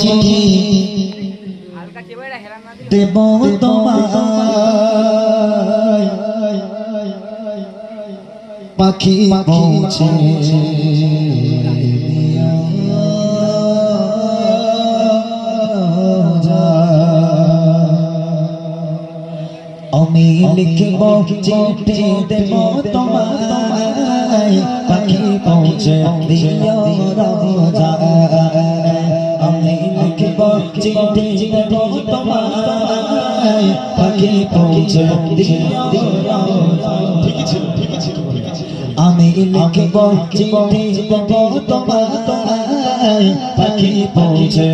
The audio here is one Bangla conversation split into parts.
চিঠি দেব তোমায়। পাখি পৌঁছে আমি লিখব চিঠি দেব তোমায়। পাখি পৌঁছে দিও চিঠি দেব তোমায় পাখি পৌঁছে দিও রাজা আমি লিখব চিঠি দেব তোমায় পাখি পৌঁছে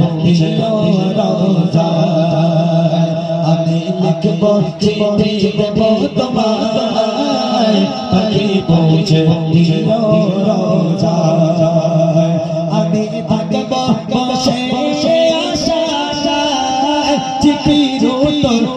আমি লিখব চিঠি দেব তোমায় পাখি পৌঁছে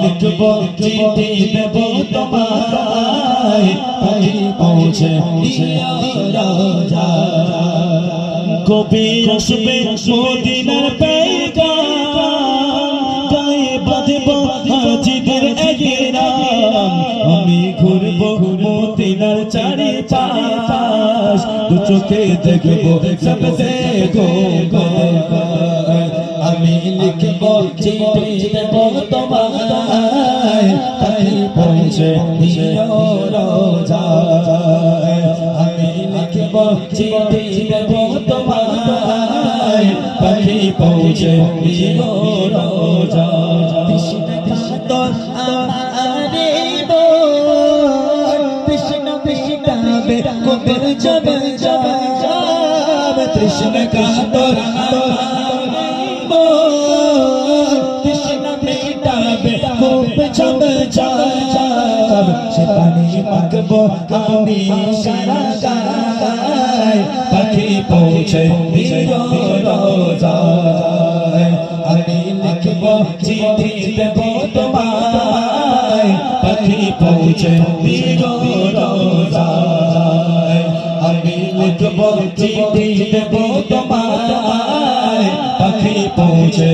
লিখব চিঠি দেব তোমায় পাখি পৌঁছে কবি আসবে মদিনার পেগাম গায়ে বাঁধব হাজিদের এগেরাম আমি ঘুরব মদিনার চারি পাশ দু চোখে দেখব সবসে গো গো আমি লিখব চিঠি দেব তোমায়, তাই পৌঁছে দিও রাজায়। আমি লিখব চিঠি দেব তোমায় পাখি পৌঁছে দিও রাজায়। কৃষ্ণ কাতর জব সে পানি মাখবো আমি পাখি পৌঁছে আমি লিখব, চিঠি দেব তোমায়। পাখি পৌঁছে আমি লিখব, চিঠি দেব তোমায়। পাখি পৌঁছে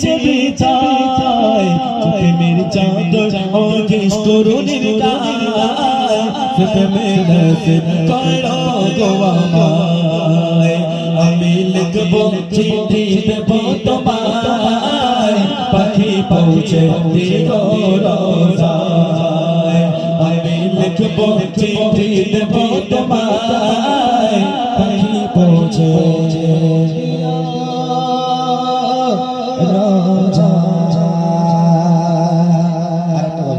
চেয়ে যায় প্রেমের চাদর অগেশ তরুণীর গায় প্রেমের নসিব করো গো আমায়। আমি লিখব চিঠি দেব তোমায়, পাখি পৌঁছে দিও রোজায়। আমি লিখব চিঠি দেব তোমায়